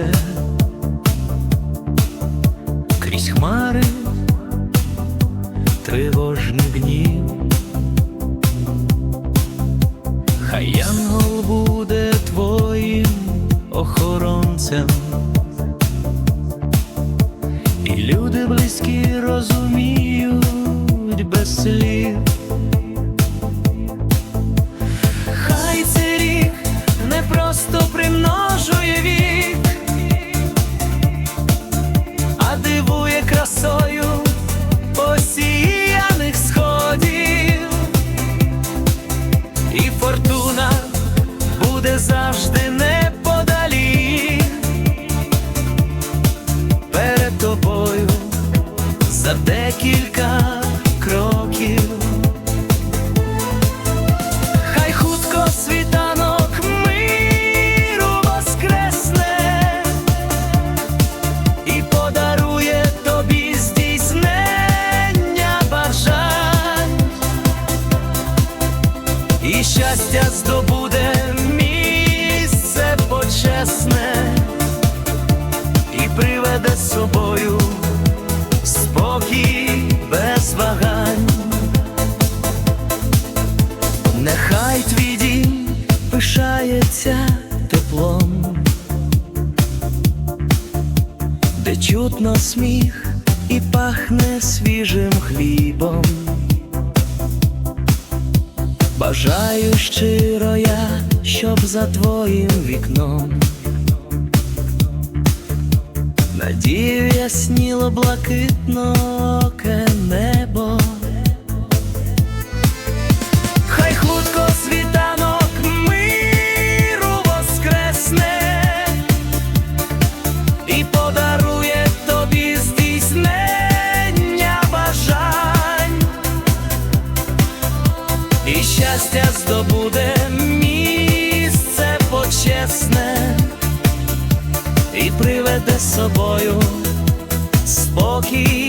сонце крізь хмари тривожний гнів. Хай янгол буде твоїм охоронцем, і люди близькі розуміють без слів. Буде завжди неподалік перед тобою за декілька кроків. Хай хутко світанок миру воскресне і подарує тобі здійснення бажань, і щастя здобуде Нехай твій дім пишається теплом, де чутно сміх і пахне свіжим хлібом. Бажаю щиро я, щоб за твоїм вікном надію ясніло блакитно небо. І щастя здобуде місце почесне і приведе з собою спокій.